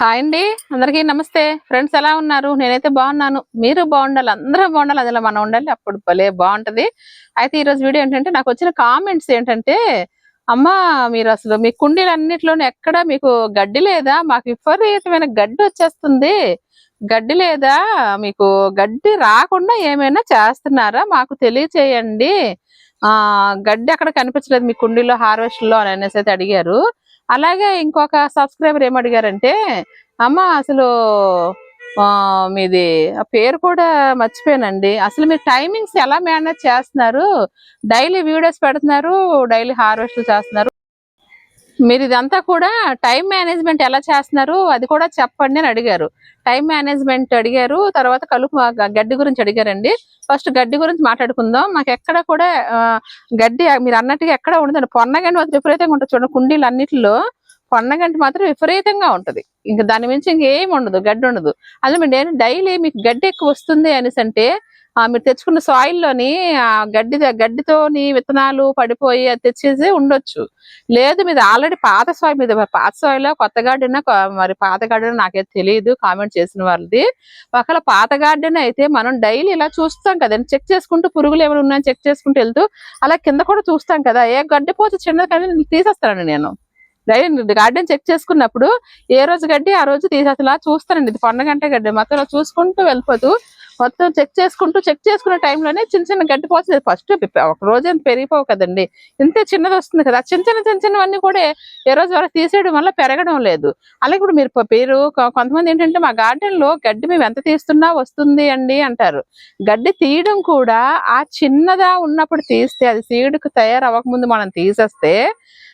Hi అండి. అందరికీ నమస్తే. ఫ్రెండ్స్ ఎలా ఉన్నారు? నేనైతే బాగున్నాను. మీరు బాగుండాలి అందరూ బాగుండాలి. అందులో మనం ఉండాలి. అప్పుడు భలే బాగుంటది. అయితే ఈ రోజు వీడియో ఏంటంటే నాకు వచ్చిన కామెంట్స్ ఏంటంటే అమ్మా మీరు అసలు మీ కుండీలన్నింటిలోనే ఎక్కడ మీకు గడ్డి లేదా? మాకు విపరీతమైన గడ్డి వచ్చేస్తుంది. గడ్డి లేదా? మీకు గడ్డి రాకుండా ఏమైనా చేస్తున్నారా? మాకు తెలియచేయండి. ఆ గడ్డి అక్కడ కనిపించలేదు మీ కుండీలో హార్వెస్ట్లో అని అనేసి అయితే అడిగారు. అలాగే ఇంకొక సబ్స్క్రైబర్ ఏం అడిగారంటే అమ్మ అసలు ఆ, మీది ఆ పేరు కూడా మర్చిపోయానండి. అసలు మీరు టైమింగ్స్ ఎలా మేనేజ్ చేస్తున్నారు? డైలీ వీడియోస్ పెడుతున్నారు డైలీ హార్వెస్ట్ చేస్తున్నారు. మీరు ఇదంతా కూడా టైం మేనేజ్మెంట్ ఎలా చేస్తున్నారు అది కూడా చెప్పండి అని అడిగారు. టైం మేనేజ్మెంట్ అడిగారు తర్వాత కలుపు గడ్డి గురించి అడిగారండి. ఫస్ట్ గడ్డి గురించి మాట్లాడుకుందాం. మాకు ఎక్కడ కూడా గడ్డి మీరు అన్నట్టుగా ఎక్కడ ఉండదండి. పొన్నగండి మాత్రం విపరీతంగా ఉంటుంది చూడండి కుండీలు అన్నిటిలో పొన్నగంటి మాత్రం విపరీతంగా ఉంటది. ఇంకా దాని మించి ఇంకేం ఉండదు గడ్డి ఉండదు. అందులో మీరు డైలీ మీకు గడ్డి ఎక్కువ వస్తుంది అనేసి అంటే మీరు తెచ్చుకున్న సాయిల్లోని ఆ గడ్డి గడ్డితోని విత్తనాలు పడిపోయి అది తెచ్చేసి ఉండొచ్చు. లేదు మీద ఆల్రెడీ పాత సాయి మీద పాత సాయిల్ కొత్త గార్డెన్ మరి పాత గార్డెన్ నాకైతే తెలియదు కామెంట్ చేసిన వాళ్ళది. ఒకవేళ పాత గార్డెన్ అయితే మనం డైలీ ఇలా చూస్తాం కదండి చెక్ చేసుకుంటూ పురుగులు ఏమైనా ఉన్నాయని చెక్ చేసుకుంటూ వెళ్తూ అలా కింద కూడా చూస్తాం కదా ఏ గడ్డి పోతే చిన్నది కానీ తీసేస్తానండి నేను. డైలీ గార్డెన్ చెక్ చేసుకున్నప్పుడు ఏ రోజు గడ్డి ఆ రోజు తీసేసి ఇలా చూస్తానండి. ఇది పండగంటే గడ్డి మొత్తం చూసుకుంటూ వెళ్ళిపోతూ మొత్తం చెక్ చేసుకుంటూ చెక్ చేసుకునే టైంలోనే చిన్న చిన్న గడ్డి పోతుంది ఫస్ట్ ఒక రోజు ఏం పెరిగిపోవు కదండి. ఇంత చిన్నది వస్తుంది కదా. చిన్న చిన్న చిన్న చిన్నవన్నీ కూడా ఏ రోజు వరకు తీసేయడం వల్ల పెరగడం లేదు. అలాగే ఇప్పుడు మీరు పేరు కొంతమంది ఏంటంటే మా గార్డెన్లో గడ్డి మేము ఎంత తీస్తున్నా వస్తుంది అండి అంటారు. గడ్డి తీయడం కూడా ఆ చిన్నదా ఉన్నప్పుడు తీస్తే అది సీడుకు తయారవ్వకముందు మనం తీసేస్తే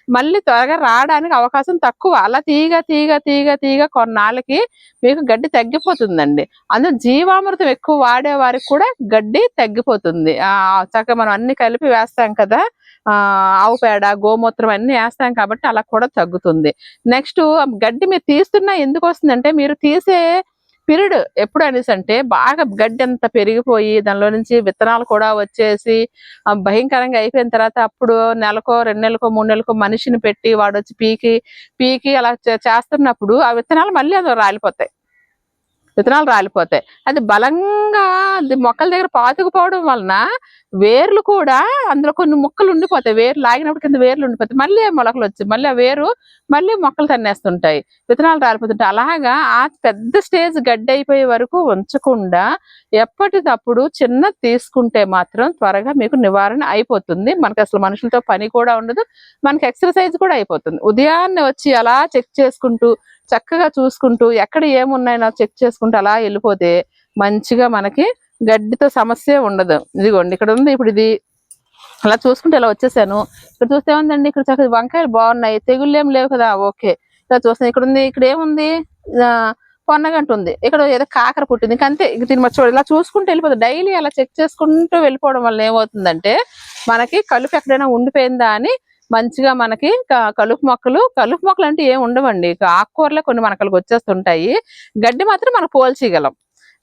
మళ్ళీ త్వరగా రావడానికి అవకాశం తక్కువ. అలా తీగ తీగ తీగ తీగ కొన్నాళ్ళకి మీకు గడ్డి తగ్గిపోతుందండి. అందులో జీవామృతం ఎక్కువ వాడే వారికి కూడా గడ్డి తగ్గిపోతుంది. చక్కగా మనం అన్ని కలిపి వేస్తాం కదా. ఆవు పేడ గోమూత్రం అన్ని వేస్తాం కాబట్టి అలా కూడా తగ్గుతుంది. నెక్స్ట్ గడ్డి మీరు తీస్తున్నా ఎందుకు వస్తుందంటే మీరు తీసే పీరియడ్ ఎప్పుడు అనేసి అంటే బాగా గడ్డి అంత పెరిగిపోయి దానిలో నుంచి విత్తనాలు కూడా వచ్చేసి భయంకరంగా అయిపోయిన తర్వాత అప్పుడు నెలకో రెండు నెలలకో మూడు నెలలకో మనిషిని పెట్టి వాడు వచ్చి పీకి పీకి అలా చేస్తున్నప్పుడు ఆ విత్తనాలు మళ్ళీ అది రాలిపోతాయి. విత్తనాలు రాలిపోతాయి. అది బలంగా మొక్కల దగ్గర పాతుకుపోవడం వలన వేర్లు కూడా అందులో కొన్ని మొక్కలు ఉండిపోతాయి. వేర్లు లాగినప్పుడు కింద వేర్లు ఉండిపోతాయి. మళ్ళీ మొలకలు వచ్చి మళ్ళీ ఆ వేరు మళ్ళీ మొక్కలు తన్నేస్తుంటాయి. విత్తనాలు రాలిపోతుంటాయి అలాగా ఆ పెద్ద స్టేజ్ గడ్డి అయిపోయే వరకు ఉంచకుండా ఎప్పటికప్పుడు చిన్న తీసుకుంటే మాత్రం త్వరగా మీకు నివారణ అయిపోతుంది. మనకి అసలు మనుషులతో పని కూడా ఉండదు. మనకి ఎక్సర్సైజ్ కూడా అయిపోతుంది. ఉదయాన్నే వచ్చి అలా చెక్ చేసుకుంటూ చక్కగా చూసుకుంటూ ఎక్కడ ఏమున్నాయో చెక్ చేసుకుంటూ అలా వెళ్ళిపోతే మంచిగా మనకి గడ్డితో సమస్య ఉండదు. ఇదిగోండి ఇక్కడ ఉంది ఇప్పుడు ఇది. అలా చూసుకుంటే ఇలా వచ్చేసాను. ఇక్కడ చూస్తే ఏముందండి? ఇక్కడ చక్కగా వంకాయలు బాగున్నాయి. తెగుళ్ళు ఏం లేవు కదా? ఓకే. ఇలా చూస్తాను ఇక్కడ ఉంది ఇక్కడ ఏముంది? ఆ, పొన్నగంట ఉంది. ఇక్కడ ఏదో కాకర పుట్టింది. ఇంకా అంతే ఇక దీన్ని మరి ఇలా చూసుకుంటూ వెళ్ళిపోతుంది డైలీ అలా చెక్ చేసుకుంటూ వెళ్ళిపోవడం వల్ల ఏమవుతుందంటే మనకి కలుపు ఎక్కడైనా ఉండిపోయిందా అని మంచిగా మనకి కలుపు మొక్కలు కలుపు మొక్కలు అంటే ఏం ఉండవండి. ఇక ఆకుకూరలే కొన్ని మనకలకు వచ్చేస్తుంటాయి. గడ్డి మాత్రం మనం పోల్చేయగలం.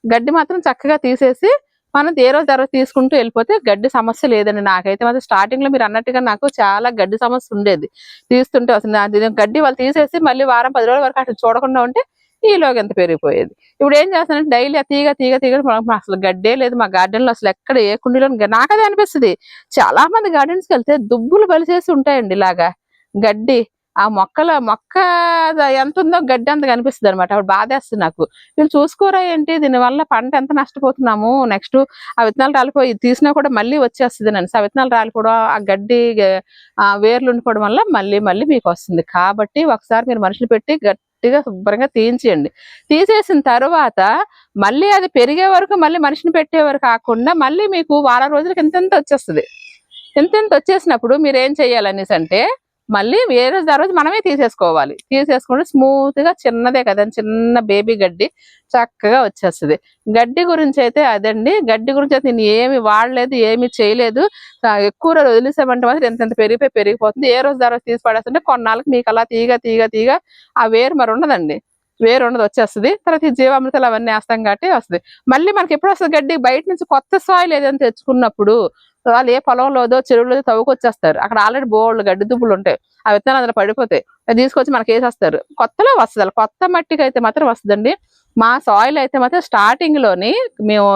గడ్డి మాత్రం చక్కగా తీసేసి మనం ఏ రోజు తర్వాత తీసుకుంటూ వెళ్ళిపోతే గడ్డి సమస్య లేదండి. నాకైతే మాత్రం స్టార్టింగ్లో మీరు అన్నట్టుగా నాకు చాలా గడ్డి సమస్య ఉండేది. తీస్తుంటే వస్తుంది గడ్డి వాళ్ళు తీసేసి మళ్ళీ వారం పది రోజుల వరకు అట్లా చూడకుండా ఉంటే ఈలోగా ఎంత పెరిగిపోయేది. ఇప్పుడు ఏం చేస్తానంటే డైలీ ఆ తీగ తీగ తీగ అసలు గడ్డే లేదు. మా గార్డెన్లో అసలు ఎక్కడ ఏ కుండీలో నాకదే అనిపిస్తుంది. చాలా మంది గార్డెన్స్కి కి వెళ్తే దుబ్బులు బలిసేసి ఉంటాయండి ఇలాగా. గడ్డి ఆ మొక్కల మొక్క ఎంత ఉందో గడ్డి అంత కనిపిస్తుంది అనమాట అప్పుడు బాధేస్తుంది నాకు. వీళ్ళు చూసుకోరా ఏంటి? దీనివల్ల పంట ఎంత నష్టపోతున్నాము? నెక్స్ట్ ఆ విత్తనాలు రాలిపోయి తీసినా కూడా మళ్ళీ వచ్చేస్తుంది నన్ను. ఆ విత్తనాలు రాలిపోవడం ఆ గడ్డి ఆ వేర్లు ఉండిపోవడం వల్ల మళ్ళీ మళ్ళీ మీకు వస్తుంది. కాబట్టి ఒకసారి మీరు మనుషులు పెట్టి గట్టిగా శుభ్రంగా తీయించేయండి. తీసేసిన తర్వాత మళ్ళీ అది పెరిగే వరకు మళ్ళీ మనిషిని పెట్టే వరకు కాకుండా మళ్ళీ మీకు వారం రోజులకి ఎంతెంత వచ్చేస్తుంది? ఎంతెంత వచ్చేసినప్పుడు మీరు ఏం చేయాలనేసి అంటే మళ్ళీ ఏ రోజు మనమే తీసేసుకోవాలి. తీసేసుకుంటే స్మూత్గా చిన్నదే కదా చిన్న బేబీ గడ్డి చక్కగా వచ్చేస్తుంది. గడ్డి గురించి అయితే అదండి. గడ్డి గురించి అయితే నేను ఏమి వాడలేదు ఏమి చేయలేదు. ఎక్కువ రోజులు వదిలేసామంటే మాత్రం ఎంతెంత పెరిగిపోయి పెరిగిపోతుంది. ఏ రోజు తర్వాత తీసి పడేస్తుంటే కొన్నాళ్ళకి మీకు అలా తీగ తీగ తీగ ఆ వేరు మరి ఉండదండి. వేరు ఉండదు వచ్చేస్తుంది. తర్వాత ఈ జీవామృతాలు అవన్నీ వేస్తాం కాబట్టి వస్తుంది. మళ్ళీ మనకి ఎప్పుడు వస్తుంది గడ్డి? బయట నుంచి కొత్త సాయిల్ ఏదైనా తెచ్చుకున్నప్పుడు వాళ్ళు ఏ పొలంలోదో చెరువులోదో తవ్వుకొచ్చేస్తారు. అక్కడ ఆల్రెడీ బోళ్ళు గడ్డి దుబ్బులు ఉంటాయి. ఆ విత్తనాలు అందులో పడిపోతాయి. తీసుకొచ్చి మనకి వేసేస్తారు. కొత్తలో వస్తుంది కొత్త మట్టికి అయితే మాత్రం వస్తుందండి. మా సాయిల్ అయితే మాత్రం స్టార్టింగ్లోని మేము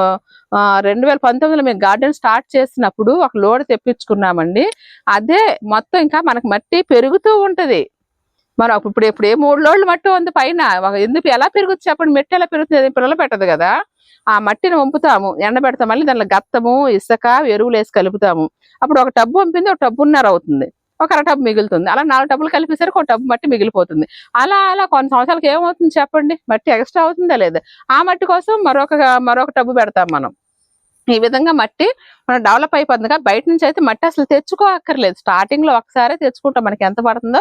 ఆ, రెండు వేల పంతొమ్మిదిలో మేము గార్డెన్ స్టార్ట్ చేసినప్పుడు ఒక లోడ్ తెప్పించుకున్నామండి. అదే మొత్తం ఇంకా మనకి మట్టి పెరుగుతూ ఉంటది. మనం ఇప్పుడు ఇప్పుడు ఏ మూడు లోడ్లు మట్టి ఉంది పైన. ఎందుకు ఎలా పెరుగుతుంది చెప్పండి. మట్టి ఎలా పెరుగుతుంది? పిల్లలు పెట్టదు కదా. ఆ మట్టిని వంపుతాము ఎండబెడతాం మళ్ళీ దానిలో గత్తము ఇసుక ఎరువులు వేసి కలుపుతాము. అప్పుడు ఒక టబ్బు పంపింది ఒక టబ్బున్నర అవుతుంది. ఒక అర టబ్బు మిగులుతుంది. అలా నాలుగు టబ్బులు కలిపేసరికి ఒక టబ్బు మట్టి మిగిలిపోతుంది. అలా అలా కొన్ని సంవత్సరాలకు ఏమవుతుంది చెప్పండి? మట్టి ఎక్స్ట్రా అవుతుందా లేదా? ఆ మట్టి కోసం మరొక మరొక టబ్బు పెడతాం మనం. ఈ విధంగా మట్టి మనం డెవలప్ అయిపోతుంది బయట నుంచి అయితే మట్టి అసలు తెచ్చుకోక్కర్లేదు. స్టార్టింగ్లో ఒకసారి తెచ్చుకుంటాం. మనకి ఎంత పడుతుందో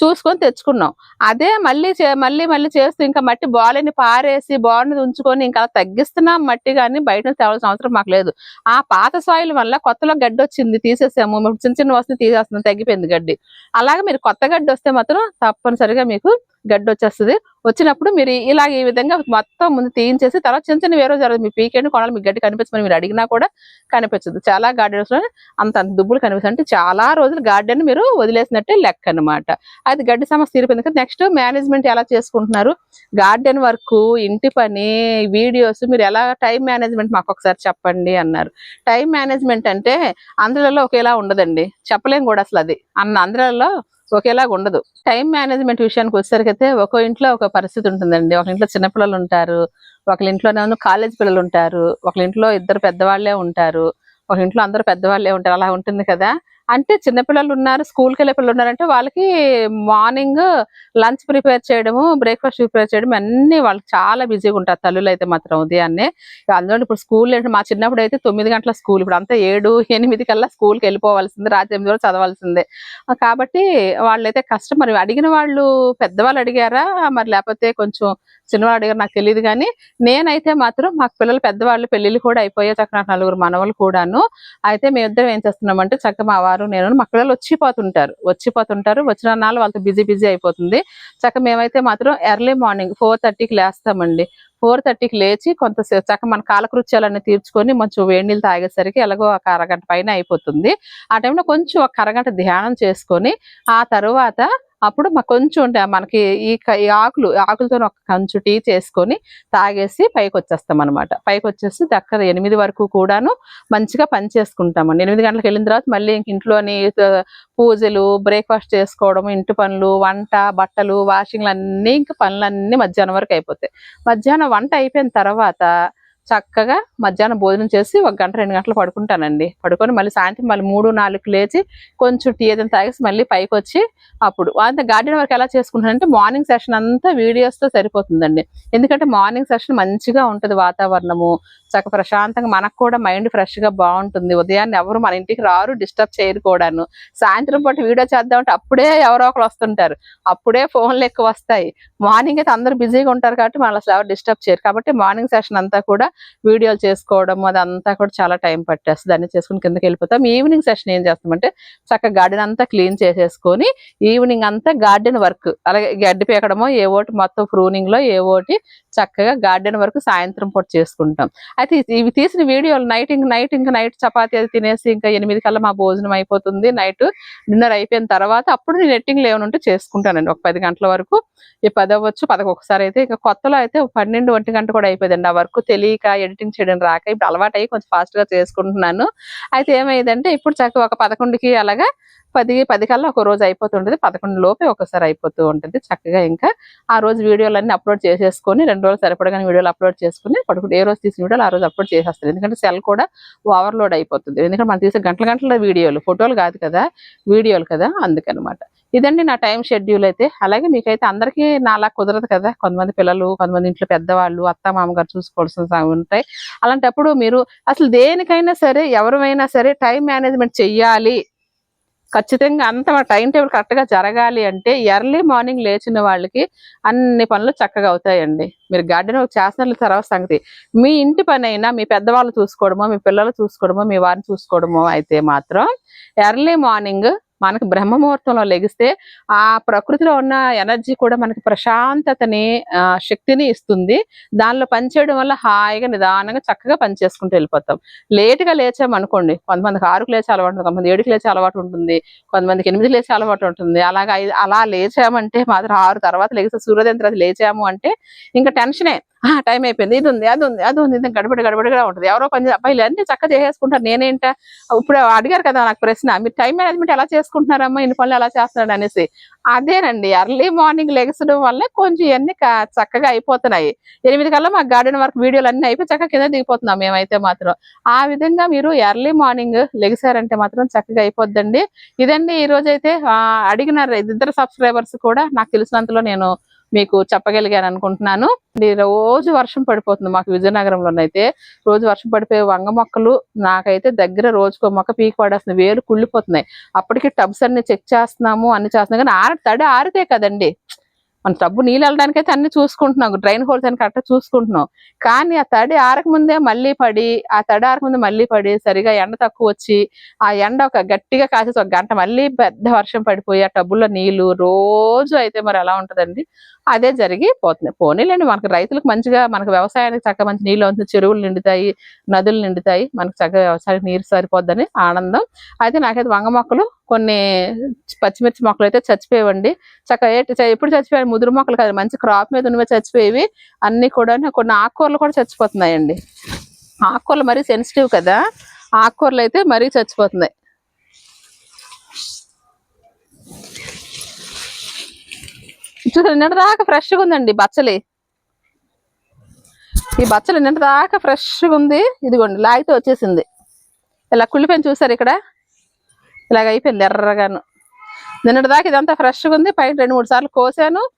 చూసుకొని తెచ్చుకున్నాం. అదే మళ్ళీ చే- మళ్ళీ మళ్ళీ చేస్తూ ఇంకా మట్టి బాలని పారేసి బాగుంది ఉంచుకొని ఇంకా అలా తగ్గిస్తున్నాం మట్టి కానీ బయట తేవాల్సిన అవసరం మాకు లేదు. ఆ పాత సాయిల్ వల్ల కొత్తలో గడ్డి వచ్చింది తీసేసాము. ఇప్పుడు చిన్న చిన్న వస్తుంది తీసేస్తున్నాం తగ్గిపోయింది గడ్డి. అలాగే మీరు కొత్త గడ్డి వస్తే మాత్రం తప్పనిసరిగా మీకు గడ్డి వచ్చేస్తుంది వచ్చినప్పుడు మీరు ఇలాగ ఈ విధంగా మొత్తం ముందు తీయించేసి తర్వాత చిన్న చిన్న వేరే జరగదు మీ పీకేండి కొనాలి మీకు గడ్డి కనిపించమని మీరు అడిగినా కూడా కనిపించదు. చాలా గార్డెన్స్లో అంత అంత దుబ్బులు కనిపిస్తుంటే అంటే చాలా రోజులు గార్డెన్ మీరు వదిలేసినట్టే లెక్క అన్నమాట అది గడ్డి సమస్య తీరిపోయింది. కదా నెక్స్ట్ మేనేజ్మెంట్ ఎలా చేసుకుంటున్నారు? గార్డెన్ వర్క్ ఇంటి పని వీడియోస్ మీరు ఎలా టైం మేనేజ్మెంట్ మాకు ఒకసారి చెప్పండి అన్నారు. టైం మేనేజ్మెంట్ అంటే అందరిలో ఒకేలా ఉండదండి. చెప్పలేం కూడా అసలు అది. అన్న అందరిలో ఒకేలాగా ఉండదు. టైం మేనేజ్మెంట్ విషయానికి వచ్చేసరికి అయితే ఒక ఇంట్లో ఒక పరిస్థితి ఉంటుందండి. ఒక ఇంట్లో చిన్నపిల్లలు ఉంటారు ఒకళ్ళ ఇంట్లోనేమో కాలేజ్ పిల్లలు ఉంటారు ఒకళ్ళ ఇంట్లో ఇద్దరు పెద్దవాళ్ళే ఉంటారు ఒక ఇంట్లో అందరూ పెద్దవాళ్ళే ఉంటారు అలా ఉంటుంది కదా. అంటే చిన్నపిల్లలు ఉన్నారు స్కూల్కి వెళ్ళే పిల్లలు ఉన్నారంటే వాళ్ళకి మార్నింగ్ లంచ్ ప్రిపేర్ చేయడము బ్రేక్ఫాస్ట్ ప్రిపేర్ చేయడం అన్ని వాళ్ళకి చాలా బిజీగా ఉంటారు. తల్లులు అయితే మాత్రం ఉదయాన్నే. అందులో ఇప్పుడు స్కూల్ ఏంటంటే మా చిన్నప్పుడు అయితే తొమ్మిది గంటల స్కూల్. ఇప్పుడు అంతా ఏడు ఎనిమిది కల్లా స్కూల్కి వెళ్ళిపోవాల్సిందే రాత్రి ఎనిమిది వరకు చదవాల్సిందే. కాబట్టి వాళ్ళైతే కష్టం. మరి అడిగిన వాళ్ళు పెద్దవాళ్ళు అడిగారా? మరి లేకపోతే కొంచెం చిన్నవాళ్ళు అడిగారు? నాకు తెలియదు కానీ నేనైతే మాత్రం మాకు పిల్లలు పెద్దవాళ్ళు పెళ్ళిళ్ళు కూడా అయిపోయాయి చక్కగా నాకు నలుగురు మనవలు కూడాను. అయితే మేమిద్దరం ఏం చేస్తున్నామంటే చక్కగా మా వారు నేను మా పిల్లలు వచ్చిపోతుంటారు. వచ్చిపోతుంటారు. వచ్చిన నాళ్ళు వాళ్ళతో బిజీ బిజీ అయిపోతుంది. చక్క మేమైతే మాత్రం ఎర్లీ మార్నింగ్ ఫోర్ థర్టీకి లేస్తామండి. ఫోర్ థర్టీకి లేచి కొంత చక్కగా మన కాలకృత్యాలన్నీ తీర్చుకొని కొంచెం వేడి నీళ్ళు తాగేసరికి ఎలాగో ఒక అరగంట పైన అయిపోతుంది. ఆ టైంలో కొంచెం ఒక అరగంట ధ్యానం చేసుకొని ఆ తర్వాత అప్పుడు మాకు కొంచెం ఉంటే మనకి ఈ క- ఈ ఆకులు ఆకులతో ఒక కంచు టీ చేసుకొని తాగేసి పైకి వచ్చేస్తాం అనమాట పైకి వచ్చేసి దగ్గర ఎనిమిది వరకు కూడాను మంచిగా పని చేసుకుంటామండి. ఎనిమిది గంటలకు వెళ్ళిన తర్వాత మళ్ళీ ఇంక ఇంట్లోని పూజలు బ్రేక్ఫాస్ట్ చేసుకోవడం ఇంటి పనులు వంట బట్టలు వాషింగ్లు అన్నీ ఇంకా పనులన్నీ మధ్యాహ్నం వరకు అయిపోతాయి. మధ్యాహ్నం వంట అయిపోయిన తర్వాత చక్కగా మధ్యాహ్నం భోజనం చేసి ఒక గంట రెండు గంటలు పడుకుంటానండి. పడుకొని మళ్ళీ సాయంత్రం మళ్ళీ మూడు నాలుగు లేచి కొంచెం టీ ఏదైనా తాగేసి మళ్ళీ పైకి వచ్చి అప్పుడు. అంత గార్డెన్ వర్క్ ఎలా చేసుకుంటానంటే మార్నింగ్ సెషన్ అంతా వీడియోస్తో సరిపోతుందండి. ఎందుకంటే మార్నింగ్ సెషన్ మంచిగా ఉంటుంది వాతావరణము. చక్క ప్రశాంతంగా మనకు కూడా మైండ్ ఫ్రెష్గా బాగుంటుంది. ఉదయాన్నే ఎవరు మన ఇంటికి రారు డిస్టర్బ్ చేయరు కూడాను. సాయంత్రం పాటు వీడియో చేద్దామంటే అప్పుడే ఎవరో ఒకరు వస్తుంటారు. అప్పుడే ఫోన్లు ఎక్కువ వస్తాయి. మార్నింగ్ అయితే అందరూ బిజీగా ఉంటారు కాబట్టి మన అసలు ఎవరు డిస్టర్బ్ చేయరు. కాబట్టి మార్నింగ్ సెషన్ అంతా కూడా వీడియోలు చేసుకోవడం అదంతా కూడా చాలా టైం పట్టేస్తుంది. అన్ని చేసుకుని కిందకి వెళ్ళిపోతాం. ఈవినింగ్ సెషన్ ఏం చేస్తామంటే చక్కగా గార్డెన్ అంతా క్లీన్ చేసేసుకొని ఈవినింగ్ అంతా గార్డెన్ వర్క్ అలాగే గడ్డి పీకడమో ఏ ఓటి మొత్తం ప్రూనింగ్లో ఏ ఓటి చక్కగా గార్డెన్ వర్క్ సాయంత్రం పూట చేసుకుంటాం. అయితే ఇవి తీసిన వీడియోలు నైట్ ఇంక నైట్ ఇంకా నైట్ చపాతి అది తినేసి ఇంకా ఎనిమిది కల్లా మా భోజనం అయిపోతుంది. నైట్ డిన్నర్ అయిపోయిన తర్వాత అప్పుడు నేను ఎట్టింగ్లు ఏమైనా ఉంటే చేసుకుంటానండి. ఒక పది గంటల వరకు. ఈ పది అవ్వచ్చు పదకొకసారి అయితే ఇంకా కొత్తలో అయితే పన్నెండు ఒంటి గంట కూడా అయిపోయిందండి ఆ వర్క్. తెలియక ఎడిటింగ్ చేయడం రాక ఇప్పుడు అలవాటు అయ్యి కొంచెం ఫాస్ట్గా చేసుకుంటున్నాను. అయితే ఏమైందంటే ఇప్పుడు చక్కగా ఒక పదకొండుకి అలాగా పది పది కల్లా ఒక రోజు అయిపోతుంటది. పదకొండు లోపే ఒకసారి అయిపోతూ ఉంటుంది చక్కగా ఇంకా. ఆ రోజు వీడియోలన్నీ అప్లోడ్ చేసేసుకొని రెండు రోజులు సరిపడగానే వీడియోలు అప్లోడ్ చేసుకుని పడుకుంటే ఏ రోజు తీసిన వీడియోలు ఆ రోజు అప్లోడ్ చేసేస్తాను. ఎందుకంటే సెల్ కూడా ఓవర్లోడ్ అయిపోతుంది. ఎందుకంటే మనం తీసే గంటల గంటల వీడియోలు ఫోటోలు కాదు కదా వీడియోలు కదా అందుకనమాట. ఇదండి నా టైం షెడ్యూల్ అయితే. అలాగే మీకైతే అందరికీ నాలా కుదరదు కదా. కొంతమంది పిల్లలు కొంతమంది ఇంట్లో పెద్దవాళ్ళు అత్త మామగారు చూసుకోవాల్సిన ఉంటాయి. అలాంటప్పుడు మీరు అసలు దేనికైనా సరే ఎవరైనా సరే టైం మేనేజ్మెంట్ చెయ్యాలి. ఖచ్చితంగా అంత టైం టేబుల్ కరెక్ట్గా జరగాలి అంటే ఎర్లీ మార్నింగ్ లేచిన వాళ్ళకి అన్ని పనులు చక్కగా అవుతాయండి. మీరు గార్డెన్ చేస్తున్న తర్వాత సంగతి. మీ ఇంటి పని అయినా మీ పెద్దవాళ్ళు చూసుకోవడమో మీ పిల్లలు చూసుకోవడమో మీ వారిని చూసుకోవడమో అయితే మాత్రం ఎర్లీ మార్నింగ్ మనకు బ్రహ్మ ముహూర్తంలో లెగిస్తే ఆ ప్రకృతిలో ఉన్న ఎనర్జీ కూడా మనకి ప్రశాంతతని ఆ, శక్తిని ఇస్తుంది. దానిలో పనిచేయడం వల్ల హాయిగా నిదానంగా చక్కగా పని చేసుకుంటూ వెళ్ళిపోతాం. లేటుగా లేచామనుకోండి కొంతమందికి ఆరుకు లేచే అలవాటు ఉంటుంది కొంతమంది ఏడుకు లేచే అలవాటు ఉంటుంది కొంతమందికి ఎనిమిది లేచే అలవాటు ఉంటుంది. అలాగా అలా లేచామంటే మాత్రం ఆరు తర్వాత లేగితే సూర్యోదయం తర్వాత లేచాము అంటే ఇంకా టెన్షనే. ఆ టైం అయిపోయింది. ఇది ఉంది అది ఉంది అది ఉంది ఇది గడబడి గడబడిగా ఉంటుంది. ఎవరో పని అబ్బాయిలు అన్ని చక్కగా చేసేసుకుంటారు. నేనేంట? ఇప్పుడు అడిగారు కదా నాకు ప్రశ్న మీరు టైం మేనేజ్మెంట్ ఎలా చేసుకుంటున్నారమ్మా ఇన్ని పనులు అలా చేస్తున్నాడు అనేసి. అదేనండి ఎర్లీ మార్నింగ్ లెగసడం వల్ల కొంచెం ఇవన్నీ చక్కగా అయిపోతున్నాయి. ఎనిమిది కల్లా మాకు గార్డెన్ వర్క్ వీడియోలు అన్ని అయిపోయి చక్కగా కింద దిగిపోతున్నాం మేమైతే మాత్రం. ఆ విధంగా మీరు ఎర్లీ మార్నింగ్ లెగిసారంటే మాత్రం చక్కగా అయిపోద్దండి. ఇదండి ఈ రోజు అయితే అడిగిన ఇద్దరు సబ్స్క్రైబర్స్ కూడా నాకు తెలిసినంతలో నేను మీకు చెప్పగలిగాను అనుకుంటున్నాను. రోజు వర్షం పడిపోతుంది మాకు విజయనగరంలోనైతే. రోజు వర్షం పడిపోయే వంగ మొక్కలు నాకైతే దగ్గర రోజుకో మొక్క పీకి పడేస్తుంది వేలు కుళ్ళిపోతున్నాయి. అప్పటికి టబ్స్ అన్ని చెక్ చేస్తున్నాము అన్ని చేస్తున్నాం. కానీ ఆర తడి ఆరితే కదండి. మన టబ్బు నీళ్ళు వెళ్ళడానికి అయితే అన్ని చూసుకుంటున్నాం. డ్రైన్ హోల్స్ అని కరెక్ట్ చూసుకుంటున్నాం. కానీ ఆ తడి ఆరక ముందే మళ్ళీ పడి ఆ తడి ఆరకముందే మళ్ళీ పడి సరిగా ఎండ తక్కువ వచ్చి ఆ ఎండ ఒక గట్టిగా కాసేసి ఒక గంట మళ్ళీ పెద్ద వర్షం పడిపోయి ఆ టబ్బుల్లో నీళ్ళు రోజు అయితే మరి ఎలా ఉంటుందండి. అదే జరిగి పోతుంది. పోనీలేండి మనకు రైతులకు మంచిగా మనకు వ్యవసాయానికి చక్కగా మంచి నీళ్ళు అవుతుంది చెరువులు నిండుతాయి నదులు నిండుతాయి మనకు చక్కగా వ్యవసాయానికి నీరు సరిపోద్దని ఆనందం. అయితే నాకైతే వంగ మొక్కలు కొన్ని పచ్చిమిర్చి మొక్కలు అయితే చచ్చిపోయేవండి. చక్కగా ఎప్పుడు చచ్చిపోయాయి ముదురు మొక్కలు కాదు మంచి క్రాప్ మీద ఉన్నవి చచ్చిపోయేవి. అన్ని కూడా కొన్ని ఆకుకూరలు కూడా చచ్చిపోతున్నాయండి. ఆకుకూరలు మరీ సెన్సిటివ్ కదా ఆకుకూరలు అయితే మరీ చచ్చిపోతున్నాయి. చూసారు నిన్నటి దాకా ఫ్రెష్గా ఉందండి బచ్చలి. ఈ బచ్చలు నిన్నటి దాకా ఫ్రెష్గా ఉంది. ఇదిగోండి లాగితే వచ్చేసింది. ఇలా కుళ్ళిపోయిన చూసారు ఇక్కడ? ఇలాగ అయిపోయింది ఎర్రగాను. నిన్నటి దాకా ఇదంతా ఫ్రెష్గా ఉంది. పైన రెండు మూడు సార్లు కోసాను.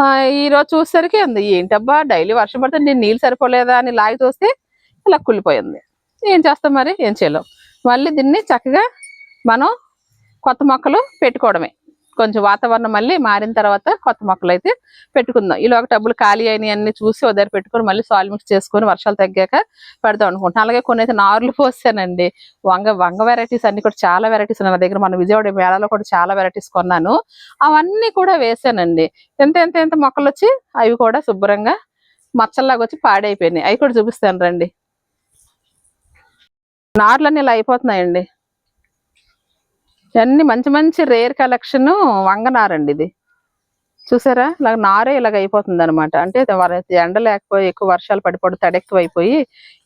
ఆ, ఈ రోజు చూసేసరికి ఉంది. ఏంటబ్బా డైలీ వర్షం పడితే నేను నీళ్ళు సరిపోలేదా అని లాగి చూస్తే ఇలా కుళ్ళిపోయింది. ఏం చేస్తాం మరి? ఏం చేయలేం. మళ్ళీ దీన్ని చక్కగా మనం కొత్త మొక్కలు పెట్టుకోవడమే. కొంచెం వాతావరణం మళ్ళీ మారిన తర్వాత కొత్త మొక్కలు అయితే పెట్టుకుందాం. ఇలా ఒక టబ్బులు ఖాళీ అయినాయి అన్ని చూసి ఒక దగ్గర పెట్టుకొని మళ్ళీ సాల్ మిక్స్ చేసుకొని వర్షాలు తగ్గాక పెడదాం అనుకుంటున్నాను అలాగే కొన్ని అయితే నార్లు పోసానండి. వంగ వంగ వెరైటీస్ అన్ని కూడా చాలా వెరైటీస్ ఉన్నాయి. నా దగ్గర మన విజయవాడ మేళాలో కూడా చాలా వెరైటీస్ కొన్నాను. అవన్నీ కూడా వేసానండి. ఎంత ఎంత ఎంత మొక్కలు వచ్చి అవి కూడా శుభ్రంగా మచ్చల్లాగా వచ్చి పాడైపోయినాయి. అవి కూడా చూపిస్తాను రండి. నార్లన్నీ ఇలా అయిపోతున్నాయండి. ఇవన్నీ మంచి మంచి రేర్ కలెక్షన్ వంగనారండి ఇది. చూసారా? ఇలా నారే ఇలాగ అయిపోతుంది అనమాట అంటే ఎండ లేకపోయి ఎక్కువ వర్షాలు పడిపోయి తడెక్కువైపోయి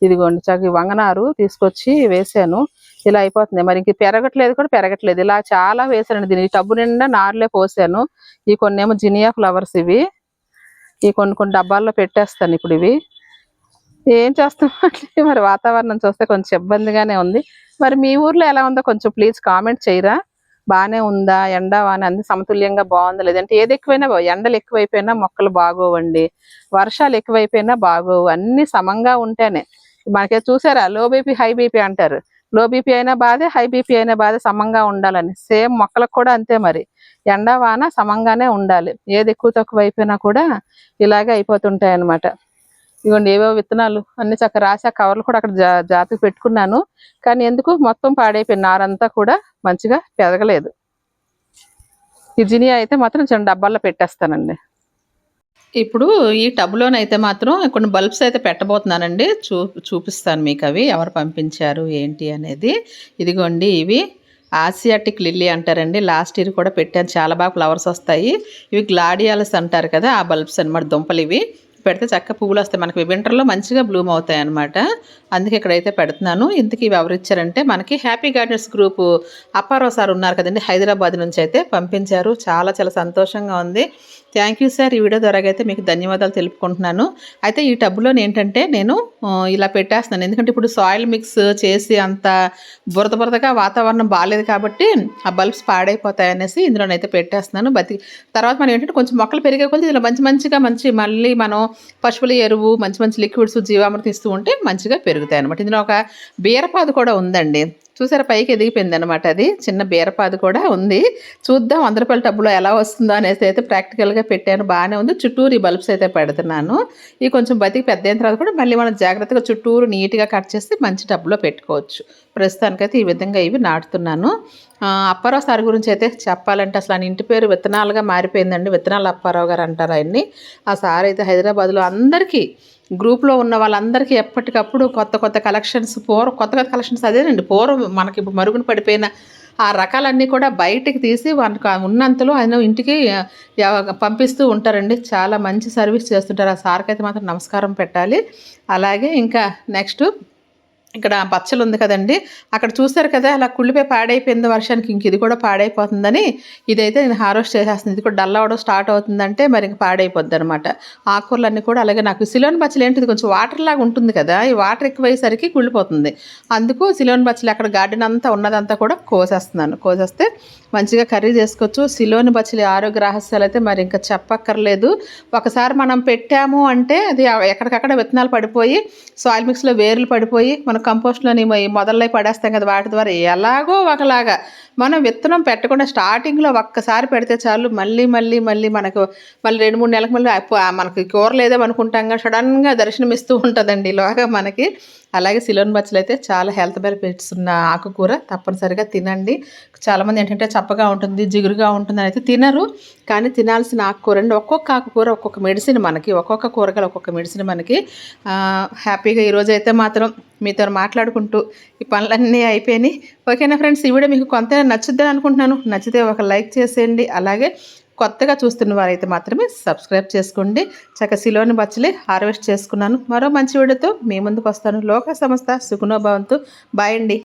ఇదిగోండి చక్కగా వంగనారు తీసుకొచ్చి వేసాను. ఇలా అయిపోతుంది. మరి ఇంక పెరగట్లేదు కూడా పెరగట్లేదు. ఇలా చాలా వేసానండి దీని టబ్బు నిండా నారులే పోసాను. ఈ కొన్ని ఏమో జినియా ఫ్లవర్స్ ఇవి. ఈ కొన్ని కొన్ని డబ్బాల్లో పెట్టేస్తాను ఇప్పుడు ఇవి. ఏం చేస్తాం మరి వాతావరణం చూస్తే కొంచెం ఇబ్బందిగానే ఉంది. మరి మీ ఊర్లో ఎలా ఉందో కొంచెం ప్లీజ్ కామెంట్ చేయరా? బాగానే ఉందా? ఎండ వాన అన్ని సమతుల్యంగా బాగుందా? లేదంటే ఏది ఎక్కువైనా ఎండలు ఎక్కువైపోయినా మొక్కలు బాగోవండి. వర్షాలు ఎక్కువైపోయినా బాగోవు. అన్ని సమంగా ఉంటేనే. మనకే చూసారా? లో బీపీ హై బీపీ అంటారు. లో బీపీ అయినా బాధే హై బీపీ అయినా బాధే సమంగా ఉండాలని. సేమ్ మొక్కలకు కూడా అంతే మరి. ఎండ వాన సమంగానే ఉండాలి. ఏది ఎక్కువ తక్కువ అయిపోయినా కూడా ఇలాగే అయిపోతుంటాయి అన్నమాట ఇదిగోండి ఏవో విత్తనాలు అన్ని చక్క రాసి ఆ కవర్లు కూడా అక్కడ జా జాతికి పెట్టుకున్నాను. కానీ ఎందుకు? మొత్తం పాడైపోయిన నారంతా కూడా మంచిగా పెరగలేదు. ఈ జినియా అయితే మాత్రం చిన్న డబ్బాల్లో పెట్టేస్తానండి. ఇప్పుడు ఈ టబ్లోనైతే మాత్రం కొన్ని బల్బ్స్ అయితే పెట్టబోతున్నానండి. చూ చూపిస్తాను మీకు అవి. ఎవరు పంపించారు ఏంటి అనేది. ఇదిగోండి ఇవి. ఆసియాటిక్ లిల్లీ అంటారండి. లాస్ట్ ఇయర్ కూడా పెట్టాను. చాలా బాగా ఫ్లవర్స్ వస్తాయి. ఇవి గ్లాడియాలస్ అంటారు కదా ఆ బల్బ్స్ అన్నమాట దుంపలు ఇవి. పెడితే చక్క పువ్వులు వస్తాయి. మనకి వింటర్లో మంచిగా బ్లూమ్ అవుతాయి అనమాట అందుకే ఇక్కడైతే పెడుతున్నాను. ఇంతకీ ఇవి ఎవరు ఇచ్చారంటే మనకి happy gardens group Apparao sir ఉన్నారు కదండి హైదరాబాద్ నుంచి అయితే పంపించారు. చాలా చాలా సంతోషంగా ఉంది. Thank you sir. ఈ వీడియో ద్వారా అయితే మీకు ధన్యవాదాలు తెలుపుకుంటున్నాను. అయితే ఈ టబ్లో ఏంటంటే నేను ఇలా పెట్టేస్తున్నాను. ఎందుకంటే ఇప్పుడు సాయిల్ మిక్స్ చేసి అంత బురద బురదగా వాతావరణం బాగాలేదు కాబట్టి ఆ బల్బ్స్ పాడైపోతాయి అనేసి ఇందులోనైతే పెట్టేస్తున్నాను. బతి తర్వాత మనం ఏంటంటే కొంచెం మొక్కలు పెరిగే కొద్ది ఇలా మంచి మంచిగా మంచి మళ్ళీ మనం పశువుల ఎరువు మంచి మంచి లిక్విడ్స్ జీవామృతం ఇస్తూ ఉంటే మంచిగా పెరుగుతాయి అనమాట ఇందులో ఒక బీరపాదు కూడా ఉందండి. చూసారా పైకి ఎదిగిపోయింది అనమాట అది. చిన్న బీరపాది కూడా ఉంది. చూద్దాం వంద రూపాయల టబ్బులో ఎలా వస్తుందో అనేసి అయితే ప్రాక్టికల్గా పెట్టాను. బాగానే ఉంది. చుట్టూరు ఈ బల్బ్స్ అయితే పెడుతున్నాను. ఈ కొంచెం బతికి పెద్ద అయిన తర్వాత కూడా మళ్ళీ మనం జాగ్రత్తగా చుట్టూరు నీట్గా కట్ చేస్తే మంచి టబ్బులో పెట్టుకోవచ్చు. ప్రస్తుతానికైతే ఈ విధంగా ఇవి నాటుతున్నాను. అప్పారావు సార్ గురించి అయితే చెప్పాలంటే అసలు ఆయన ఇంటి పేరు విత్తనాలుగా మారిపోయిందండి. విత్తనాలు అప్పారావు గారు అంటారు ఆయన్ని. ఆ సార్ అయితే హైదరాబాద్లో అందరికీ గ్రూప్లో ఉన్న వాళ్ళందరికీ ఎప్పటికప్పుడు కొత్త కొత్త కలెక్షన్స్ పూర్వం కొత్త కొత్త కలెక్షన్స్ అదేనండి. పూర్వం మనకి ఇప్పుడు మరుగున పడిపోయిన ఆ రకాలన్నీ కూడా బయటికి తీసి వాళ్ళకి ఉన్నంతలో ఆయన ఇంటికి పంపిస్తూ ఉంటారండి. చాలా మంచి సర్వీస్ చేస్తుంటారు. ఆ సార్కి అయితే మాత్రం నమస్కారం పెట్టాలి. అలాగే ఇంకా నెక్స్ట్ ఇక్కడ పచ్చలు ఉంది కదండి. అక్కడ చూస్తారు కదా అలా కుళ్ళిపోయి పాడైపోయింది వర్షానికి. ఇంక ఇది కూడా పాడైపోతుందని ఇదైతే నేను హార్వెస్ట్ చేసేస్తుంది ఇది కూడా డల్ అవడం స్టార్ట్ అవుతుందంటే మరి ఇంక పాడైపోద్ది అనమాట ఆకుకూరలన్నీ కూడా అలాగే నాకు సిలోన్ బచ్చలు ఏంటిది? కొంచెం వాటర్ లాగా ఉంటుంది కదా ఈ వాటర్ ఎక్కువయ్యేసరికి కుళ్ళిపోతుంది. అందుకు సిలోన్ బచ్చలు అక్కడ గార్డెన్ అంతా ఉన్నదంతా కూడా కోసేస్తున్నాను. కోసేస్తే మంచిగా కర్రీ చేసుకోవచ్చు. సిలోని బచ్చలి ఆరోగ్య రహస్యాలు అయితే మరి ఇంకా చెప్పక్కర్లేదు. ఒకసారి మనం పెట్టాము అంటే అది ఎక్కడికక్కడ విత్తనాలు పడిపోయి సాయిల్ మిక్స్లో వేర్లు పడిపోయి మనకు కంపోస్ట్లోని మొదలై పడేస్తాం కదా వాటి ద్వారా ఎలాగో ఒకలాగా మనం విత్తనం పెట్టకుండా స్టార్టింగ్లో ఒక్కసారి పెడితే చాలు మళ్ళీ మళ్ళీ మళ్ళీ మనకు మళ్ళీ రెండు మూడు నెలలకు మళ్ళీ మనకి కూర లేదేమనుకుంటాం కానీ సడన్గా దర్శనం ఇస్తూ ఉంటుందండి ఇలాగా మనకి. అలాగే సిలోన్ బచ్చలు అయితే చాలా హెల్త్ బెనిఫిట్స్ ఉన్న ఆకుకూర తప్పనిసరిగా తినండి. చాలామంది ఏంటంటే చప్పగా ఉంటుంది జిగురుగా ఉంటుంది అని అయితే తినరు. కానీ తినాల్సిన ఆకుకూర అండి. ఒక్కొక్క ఆకుకూర ఒక్కొక్క మెడిసిన్ మనకి ఒక్కొక్క కూరగాయలు ఒక్కొక్క మెడిసిన్ మనకి హ్యాపీగా ఈరోజు అయితే మాత్రం మీతో మాట్లాడుకుంటూ ఈ పనులన్నీ అయిపోయినాయి. ఓకేనా ఫ్రెండ్స్? ఈ వీడియో మీకు కొంత నచ్చుద్దని అనుకుంటున్నాను. నచ్చితే ఒక లైక్ చేసేయండి. అలాగే కొత్తగా చూస్తున్న వారైతే మాత్రమే సబ్స్క్రైబ్ చేసుకోండి. చక్క సిలోని బచ్చలే హార్వెస్ట్ చేసుకున్నాను. మరో మంచి వీడియోతో మీ ముందుకు వస్తాను. లోక సంస్థ సుఖనోభవంతు బాయ్ అండి.